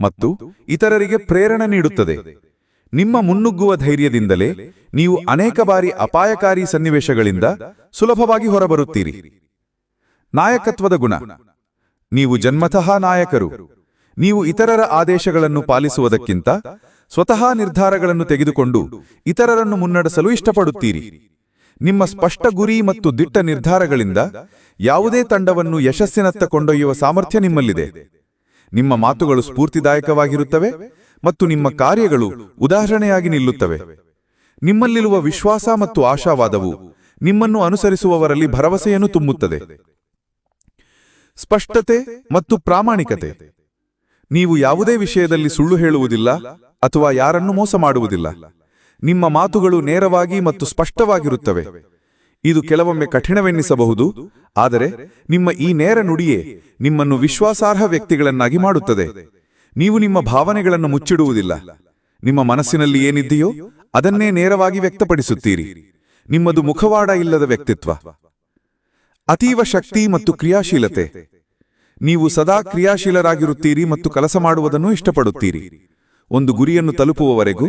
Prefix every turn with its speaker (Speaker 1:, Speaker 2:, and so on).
Speaker 1: ಮತ್ತು ಇತರರಿಗೆ ಪ್ರೇರಣೆ ನೀಡುತ್ತದೆ. ನಿಮ್ಮ ಮುನ್ನುಗ್ಗುವ ಧೈರ್ಯದಿಂದಲೇ ನೀವು ಅನೇಕ ಬಾರಿ ಅಪಾಯಕಾರಿ ಸನ್ನಿವೇಶಗಳಿಂದ ಸುಲಭವಾಗಿ ಹೊರಬರುತ್ತೀರಿ. ನಾಯಕತ್ವದ ಗುಣ. ನೀವು ಜನ್ಮತಃ ನಾಯಕರು. ನೀವು ಇತರರ ಆದೇಶಗಳನ್ನು ಪಾಲಿಸುವುದಕ್ಕಿಂತ ಸ್ವತಃ ನಿರ್ಧಾರಗಳನ್ನು ತೆಗೆದುಕೊಂಡು ಇತರರನ್ನು ಮುನ್ನಡೆಸಲು ಇಷ್ಟಪಡುತ್ತೀರಿ. ನಿಮ್ಮ ಸ್ಪಷ್ಟ ಗುರಿ ಮತ್ತು ದಿಟ್ಟ ನಿರ್ಧಾರಗಳಿಂದ ಯಾವುದೇ ತಂಡವನ್ನು ಯಶಸ್ಸಿನತ್ತ ಕೊಂಡೊಯ್ಯುವ ಸಾಮರ್ಥ್ಯ ನಿಮ್ಮಲ್ಲಿದೆ. ನಿಮ್ಮ ಮಾತುಗಳು ಸ್ಫೂರ್ತಿದಾಯಕವಾಗಿರುತ್ತವೆ ಮತ್ತು ನಿಮ್ಮ ಕಾರ್ಯಗಳು ಉದಾಹರಣೆಯಾಗಿ ನಿಲ್ಲುತ್ತವೆ. ನಿಮ್ಮಲ್ಲಿರುವ ವಿಶ್ವಾಸ ಮತ್ತು ಆಶಾವಾದವು ನಿಮ್ಮನ್ನು ಅನುಸರಿಸುವವರಲ್ಲಿ ಭರವಸೆಯನ್ನು ತುಂಬುತ್ತದೆ. ಸ್ಪಷ್ಟತೆ ಮತ್ತು ಪ್ರಾಮಾಣಿಕತೆ. ನೀವು ಯಾವುದೇ ವಿಷಯದಲ್ಲಿ ಸುಳ್ಳು ಹೇಳುವುದಿಲ್ಲ ಅಥವಾ ಯಾರನ್ನು ಮೋಸ ಮಾಡುವುದಿಲ್ಲ. ನಿಮ್ಮ ಮಾತುಗಳು ನೇರವಾಗಿ ಮತ್ತು ಸ್ಪಷ್ಟವಾಗಿರುತ್ತವೆ. ಇದು ಕೆಲವೊಮ್ಮೆ ಕಠಿಣವೆನ್ನಿಸಬಹುದು, ಆದರೆ ನಿಮ್ಮ ಈ ನೇರ ನುಡಿಯೇ ನಿಮ್ಮನ್ನು ವಿಶ್ವಾಸಾರ್ಹ ವ್ಯಕ್ತಿಗಳನ್ನಾಗಿ ಮಾಡುತ್ತದೆ. ನೀವು ನಿಮ್ಮ ಭಾವನೆಗಳನ್ನು ಮುಚ್ಚಿಡುವುದಿಲ್ಲ. ನಿಮ್ಮ ಮನಸ್ಸಿನಲ್ಲಿ ಏನಿದೆಯೋ ಅದನ್ನೇ ನೇರವಾಗಿ ವ್ಯಕ್ತಪಡಿಸುತ್ತೀರಿ. ನಿಮ್ಮದು ಮುಖವಾಡ ಇಲ್ಲದ ವ್ಯಕ್ತಿತ್ವ. ಅತೀವ ಶಕ್ತಿ ಮತ್ತು ಕ್ರಿಯಾಶೀಲತೆ. ನೀವು ಸದಾ ಕ್ರಿಯಾಶೀಲರಾಗಿರುತ್ತೀರಿ ಮತ್ತು ಕೆಲಸ ಮಾಡುವುದನ್ನು ಇಷ್ಟಪಡುತ್ತೀರಿ. ಒಂದು ಗುರಿಯನ್ನು ತಲುಪುವವರೆಗೂ